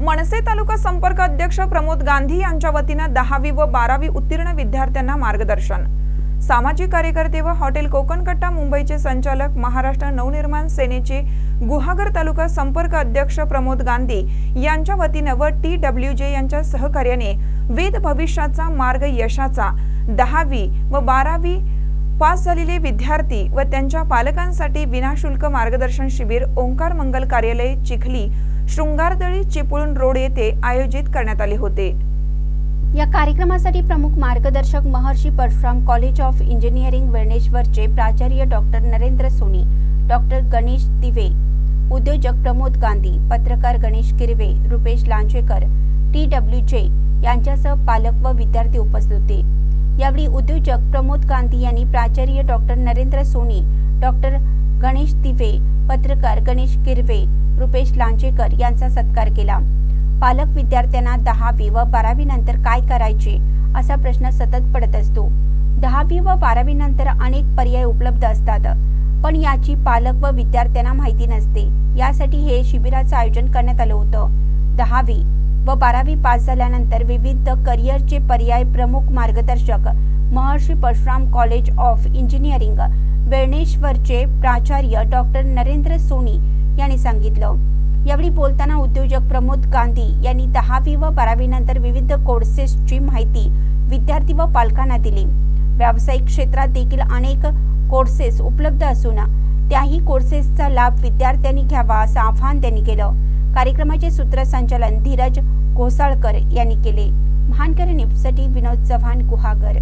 मनसे तालुका संपर्क अध्यक्ष प्रमोद गांधी यांच्या वतीनं दहावी व बारावी उत्तीर्ण विद्यार्थ्यांना मार्गदर्शन. सामाजिक कार्यकर्ते व हॉटेल कोकणकट्टा मुंबईचे संचालक महाराष्ट्र नवनिर्माण सेनेचे गुहागर तालुका संपर्क अध्यक्ष प्रमोद गांधी यांच्या वतीनं व टी डब्ल्यू जे यांच्या सहकार्याने वेद भविष्याचा मार्ग यशाचा दहावी व बारावी पास झालेले विद्यार्थी व त्यांच्या पालकांसाठी विनाशुल्क मार्गदर्शन शिबिर ओंकार मंगल कार्यालय चिखली शृंगारदळी चिपळूण रोड येथे आयोजित करण्यात आले होते. या कार्यक्रमासाठी प्रमुख मार्गदर्शक Maharshi Parshuram college of engineering वेणेश्वरचे प्राचार्य डॉक्टर नरेंद्र सोनी डॉक्टर गणेश दिवे उद्योजक प्रमोद गांधी पत्रकार Ganesh Kirve Rupesh Lanjekar T W J यांच्यासह पालक व विद्यार्थी उपस्थित होते. यावेळी उद्योजक प्रमोद गांधी यांनी प्राचार्य डॉक्टर नरेंद्र सोनी डॉक्टर गणेश दिवे पत्रकार गणेश किरवे रुपेश लांजेकर यांचा सत्कार केला. पालक विद्यार्थ्यांना दहावी व बारावी नंतर काय करायचे असा प्रश्न सतत पडत असतो. दहावी व बारावी नंतर अनेक पर्याय उपलब्ध असतात पण याची पालक व विद्यार्थ्यांना माहिती नसते. यासाठी हे शिबिराचं आयोजन करण्यात आलं होतं. दहावी व बारावी पास झाल्यानंतर विविध करिअरचे पर्याय प्रमुख मार्गदर्शक Maharshi Parshuram college of engineering वेणेश्वरचे प्राचार्य डॉक्टर नरेंद्र सोनी यांनी सांगितलं. यावेळी बोलताना उद्योजक प्रमोद गांधी यांनी दहावी व बारावी नंतर विविध कोर्सेसची माहिती विद्यार्थी व पालकांना दिली. व्यावसायिक क्षेत्रात देखील अनेक कोर्सेस उपलब्ध असून त्याही कोर्सेसचा लाभ विद्यार्थ्यांनी घ्यावा असं आवाहन त्यांनी केलं. कार्यक्रमाचे सूत्रसंचालन धीरज घोसाळकर यांनी केले. महानकर न्यूजसाठी विनोद चव्हाण गुहागर.